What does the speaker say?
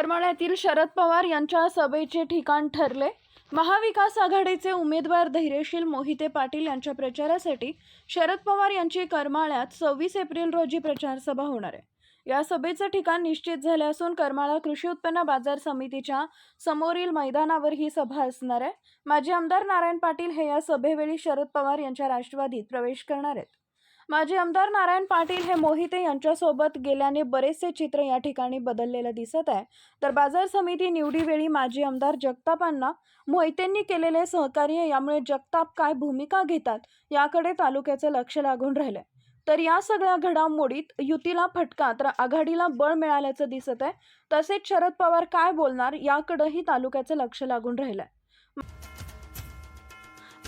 करमाळ्यातील शरद पवार यांच्या सभेचे ठिकाण ठरले. महाविकास आघाडीचे उमेदवार धैर्यशील मोहिते पाटील यांच्या प्रचारासाठी शरद पवार यांची करमाळ्यात सव्वीस एप्रिल रोजी प्रचार सभा होणार आहे. या सभेचं ठिकाण निश्चित झाले असून करमाळा कृषी उत्पन्न बाजार समितीच्या समोरील मैदानावर ही सभा असणार आहे. माजी आमदार नारायण पाटील हे या सभेवेळी शरद पवार यांच्या राष्ट्रवादीत प्रवेश करणार आहेत. माजी आमदार नारायण पाटील हे मोहिते यांच्यासोबत गेल्याने बरेचसे चित्र या ठिकाणी बदललेलं दिसत आहे. तर बाजार समिती निवडीवेळी माजी आमदार जगतापांना मोहितेंनी केलेले सहकार्य यामुळे जगताप काय भूमिका घेतात याकडे तालुक्याचं लक्ष लागून राहिलंय. तर या सगळ्या घडामोडीत युतीला फटका तर आघाडीला बळ मिळाल्याचं दिसत आहे. तसेच शरद पवार काय बोलणार याकडेही तालुक्याचं लक्ष लागून राहिलंय.